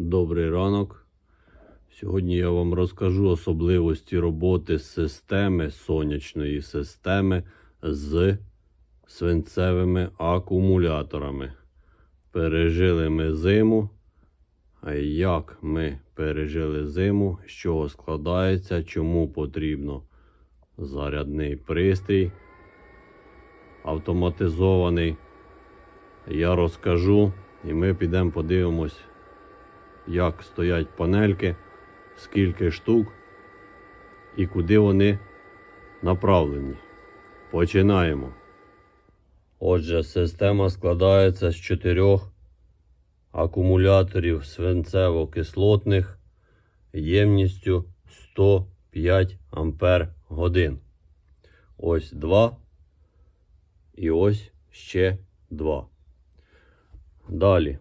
Добрий ранок. Сьогодні я вам розкажу особливості роботи системи сонячної системи з свинцевими акумуляторами. Пережили ми зиму. А як ми пережили зиму, з чого складається, чому потрібно зарядний пристрій автоматизований. Я розкажу і ми підемо подивимось, як стоять панельки, скільки штук і куди вони направлені. Починаємо. Отже, система складається з чотирьох акумуляторів свинцево-кислотних ємністю 105 ампер годин. Ось два і ось ще два. Далі.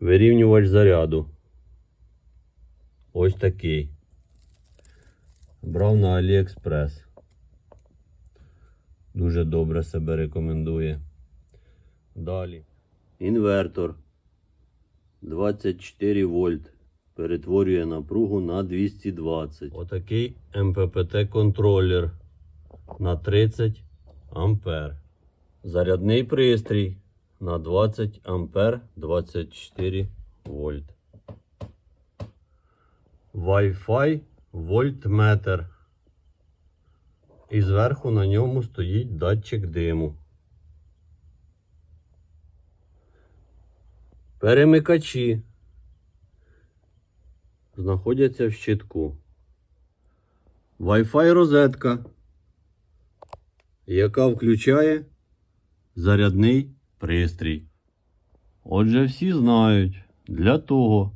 Вирівнювач заряду. Ось такий. Брав на AliExpress. Дуже добре себе рекомендує. Далі. Інвертор. 24 вольт. Перетворює напругу на 220. Отакий МППТ контролер на 30 ампер. Зарядний пристрій на 20 ампер 24 вольт. Wi-Fi вольтметр. І зверху на ньому стоїть датчик диму. Перемикачі знаходяться в щитку. Wi-Fi розетка, яка включає зарядний пристрій. Отже, всі знають, для того,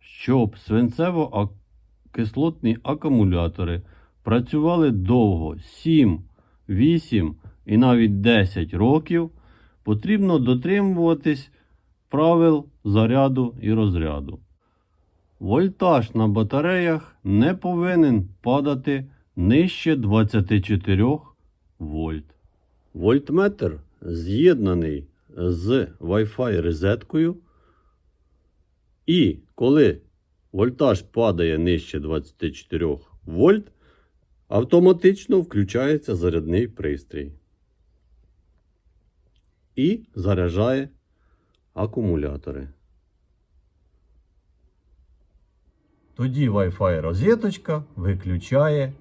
щоб свинцево-кислотні акумулятори працювали довго 7, 8 і навіть 10 років, потрібно дотримуватись правил заряду і розряду. Вольтаж на батареях не повинен падати нижче 24 вольт. Вольтметр з'єднаний з Wi-Fi розеткою. І коли вольтаж падає нижче 24 вольт, автоматично включається зарядний пристрій. І заряджає акумулятори. Тоді Wi-Fi розеточка виключає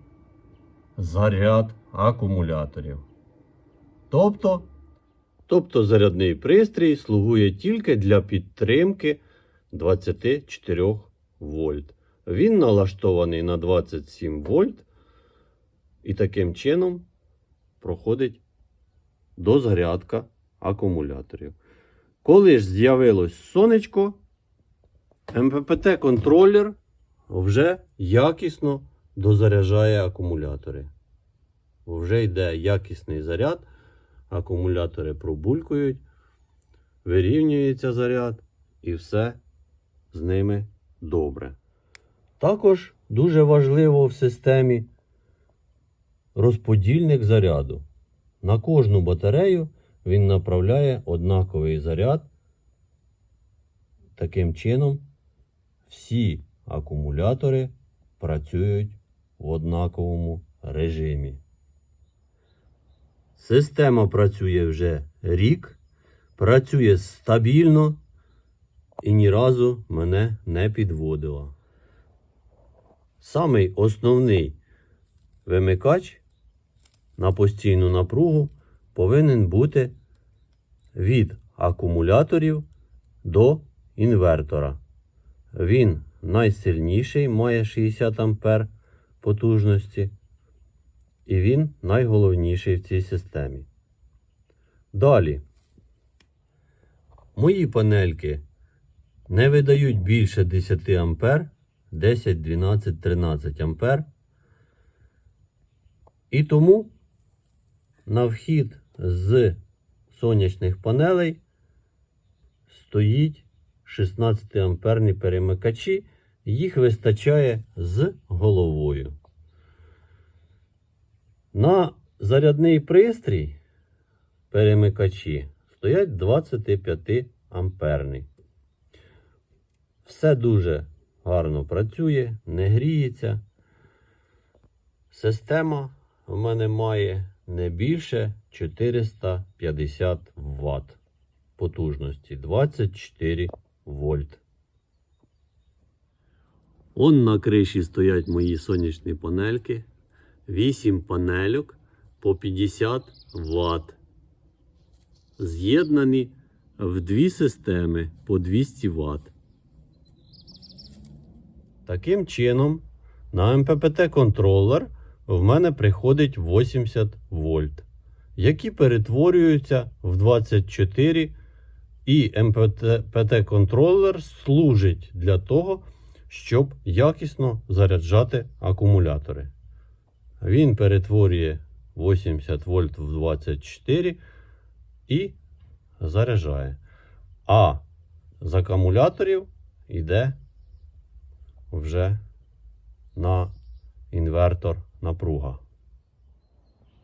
заряд акумуляторів. Тобто, тобто зарядний пристрій слугує тільки для підтримки 24 вольт. Він налаштований на 27 вольт і таким чином проходить дозарядка акумуляторів. Коли ж з'явилось сонечко, МППТ-контролер вже якісно дозаряджає акумулятори. Вже йде якісний заряд, акумулятори пробулькують, вирівнюється заряд і все з ними добре. Також дуже важливо в системі розподільник заряду. На кожну батарею він направляє однаковий заряд. Таким чином, всі акумулятори працюють в однаковому режимі. Система працює вже рік, працює стабільно і ні разу мене не підводила. Самий основний вимикач на постійну напругу повинен бути від акумуляторів до інвертора. Він найсильніший, має 60 ампер потужності. І він найголовніший в цій системі. Далі. Мої панельки не видають більше 10 ампер, 10, 12, 13 ампер. І тому на вхід з сонячних панелей стоїть 16 амперні перемикачі, їх вистачає з головою. На зарядний пристрій перемикачі стоять 25 амперні. Все дуже гарно працює, не гріється. Система в мене має не більше 450 Вт потужності 24 вольт. Он на криші стоять мої сонячні панельки. 8 панельок по 50 Вт. З'єднані в дві системи по 200 Вт. Таким чином, на МППТ контролер в мене приходить 80 вольт, які перетворюються в 24 і МППТ контролер служить для того, щоб якісно заряджати акумулятори. Він перетворює 80 вольт в 24 і заряджає. А з акумуляторів йде вже на інвертор напруга.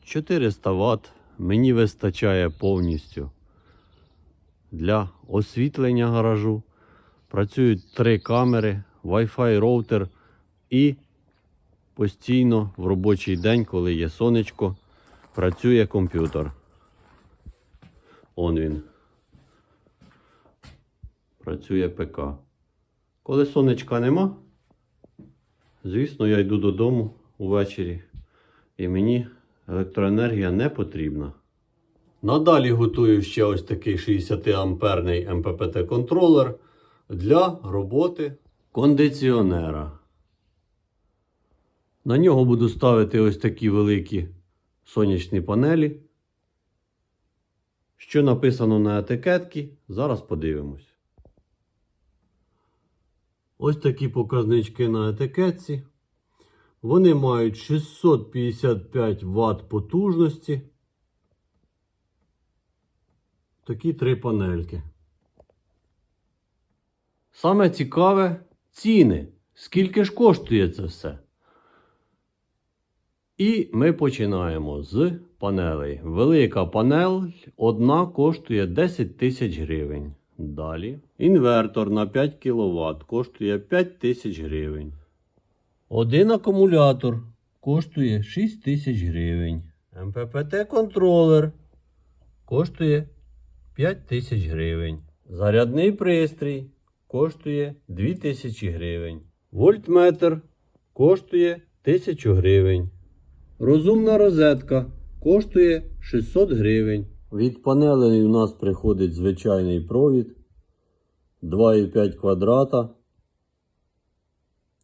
400 Вт мені вистачає повністю для освітлення гаражу. Працюють три камери, Wi-Fi роутер і постійно в робочий день, коли є сонечко, працює комп'ютер. Он він. Працює ПК. Коли сонечка нема, звісно, я йду додому увечері і мені електроенергія не потрібна. Надалі готую ще ось такий 60 амперний МППТ контролер для роботи кондиціонера. На нього буду ставити ось такі великі сонячні панелі. Що написано на етикетці, зараз подивимось. Ось такі показнички на етикетці. Вони мають 655 Вт потужності. Такі три панельки. Саме цікаве ціни. Скільки ж коштує це все? І ми починаємо з панелей. Велика панель одна коштує 10 тисяч гривень. Далі. Інвертор на 5 кВт коштує 5 тисяч гривень. Один акумулятор коштує 6 тисяч гривень. МППТ контролер коштує 5 тисяч гривень. Зарядний пристрій коштує 2 тисячі гривень. Вольтметр коштує 1000 гривень. Розумна розетка коштує 600 гривень. Від панелей у нас приходить звичайний провід 2,5 квадрата.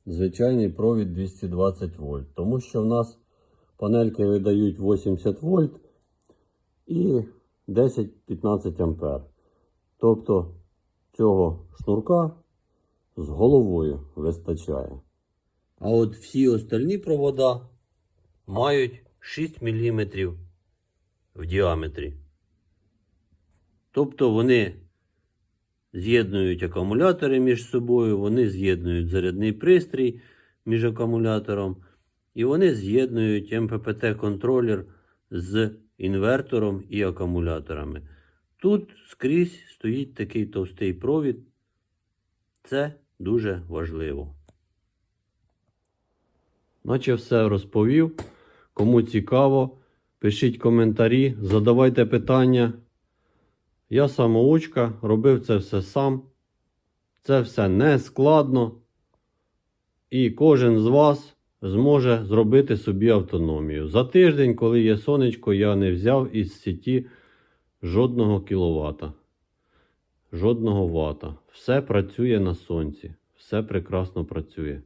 Звичайний провід 220 вольт. Тому що в нас панельки видають 80 вольт і 10-15 ампер. Тобто цього шнурка з головою вистачає. А от всі остальні провода мають 6 мм в діаметрі. Тобто вони з'єднують акумулятори між собою, вони з'єднують зарядний пристрій між акумулятором, і вони з'єднують МППТ-контролер з інвертором і акумуляторами. Тут скрізь стоїть такий товстий провід. Це дуже важливо. Наче все розповів. Кому цікаво, пишіть коментарі, задавайте питання. Я самоучка, робив це все сам. Це все не складно. І кожен з вас зможе зробити собі автономію. За тиждень, коли є сонечко, я не взяв із сіті жодного кіловата, жодного вата. Все працює на сонці. Все прекрасно працює.